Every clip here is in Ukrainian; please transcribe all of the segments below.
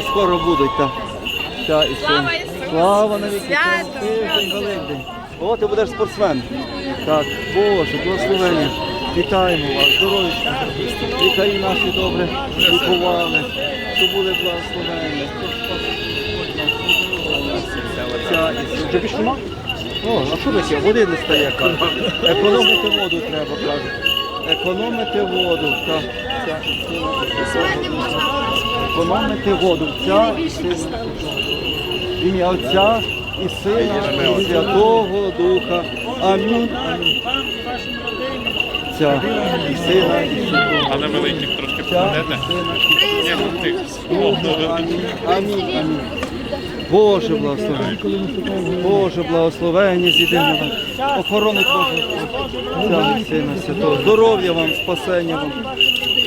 ще скоро будуть. Та. Та, і ще. Слава Ісусу! Слава навіки! Свято! Тиждень Великдень. О, ти будеш спортсмен. Так, Боже, благословення. Вітаємо вас, здоров'я. Лікарі наші добре лікували, щоб були благословені. Ця і Вже більше нема? О, а що таке? Води не стає, кажуть. Економити воду треба, кажуть. Економити воду. Так, ця. Економити воду. Ця і сина. В Ім'я Отця і Сина і Святого Духа. Амінь. Ця і Сина і Святого. А великих трошки покладете? ну. Амінь, амінь. Боже благословення. Боже благословення вас. Охорони Боже. Сина святого. Здоров'я вам, спасення вам.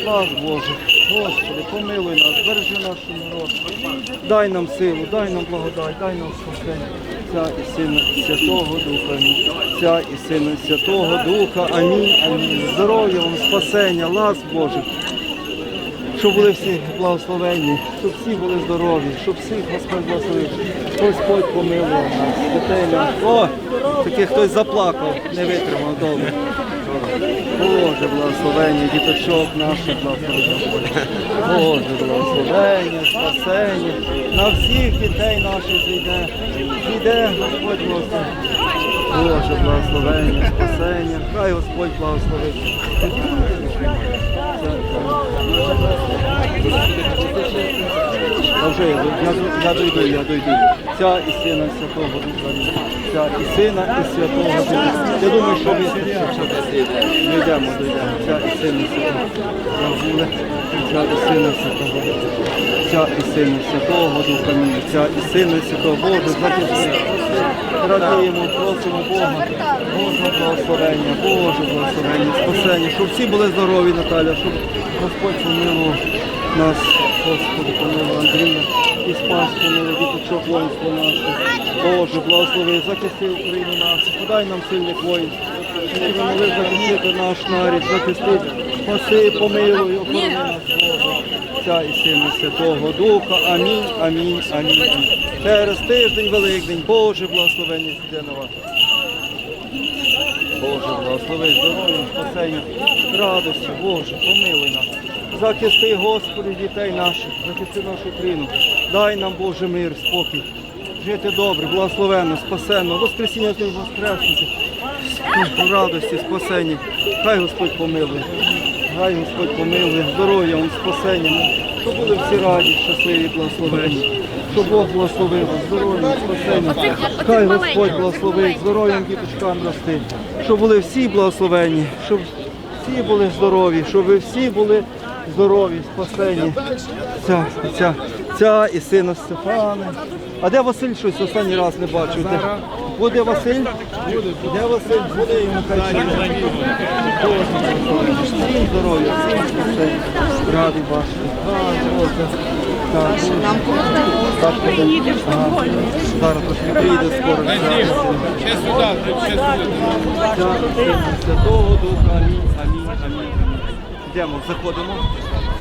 Вас, Боже. Господи, помилуй нас, бережи нашу народ. Дай нам силу, дай нам благодать, дай нам спасення. Ця і сина Святого Духа. Амінь. Ця і сина Святого Духа. Амінь. Амінь. Здоров'я вам, спасення, лас Божих щоб були всі благословенні, щоб всі були здорові, щоб всіх Господь благословив. Господь помилував нас, дітей нам. О, таки хтось заплакав, не витримав вдома. Боже, благословення, діточок наших благословення. Боже, благословення, спасення. На всіх дітей наших зійде. Зійде Господь благословення. Боже, благословення, спасення. Хай Господь благословить. Я, дойду, я дойду. Ця і сина і святого Духа. Ця і сина і святого Духа. Я думаю, що ви дійдемо, дійдемо. Ця і сина і святого. Ця і сина і святого Духа. Ця і сина і святого Духа. Ця і сина і святого Боже, Радіємо, просимо Бога. Боже благословення, Боже благословення, спасення, щоб всі були здорові, Наталя, щоб Господь помилував нас, Господи, помилував Андрія і спас помилував діточок воїнства наше. Боже, благослови, захисти Україну нашу, подай нам сильних воїн. Щоб ми захистити наш нарід, захисти, спаси, помилуй, охорони нас, Боже. Отця і Сина Святого Духа. Амінь, амінь, амінь. Через тиждень Великдень, Боже, благословення сіде на вас. Боже, благослови здоров'я, спасення, радості, Боже, помилуй нас. Захисти, Господи, дітей наших, захисти нашу країну. Дай нам, Боже, мир, спокій. Жити добре, благословенно, спасенно, воскресіння з ним воскреснути. Радості, спасенні. Хай Господь помилує. Хай Господь помилує, здоров'я, вам, спасення. Щоб були всі раді, щасливі, благословені. Щоб Бог благословив вас, здоров'я, спасення. Хай Господь благословить, здоров'ям діточкам рости. Щоб були всі благословені, щоб всі були здорові, щоб ви всі були здорові, спасені. Ця, ця, ця і сина Стефана. А де Василь щось останній раз не бачив? Де? Буде Василь? Де Василь? Буде йому хай. Всім здоров'я, всім спасення. Радий бачити. Так, приїде в Стокгольм. Зараз трошки приїде скоро. Ще сюди, ще сюди. Святого Духа, амінь, амінь, амінь. Йдемо, заходимо.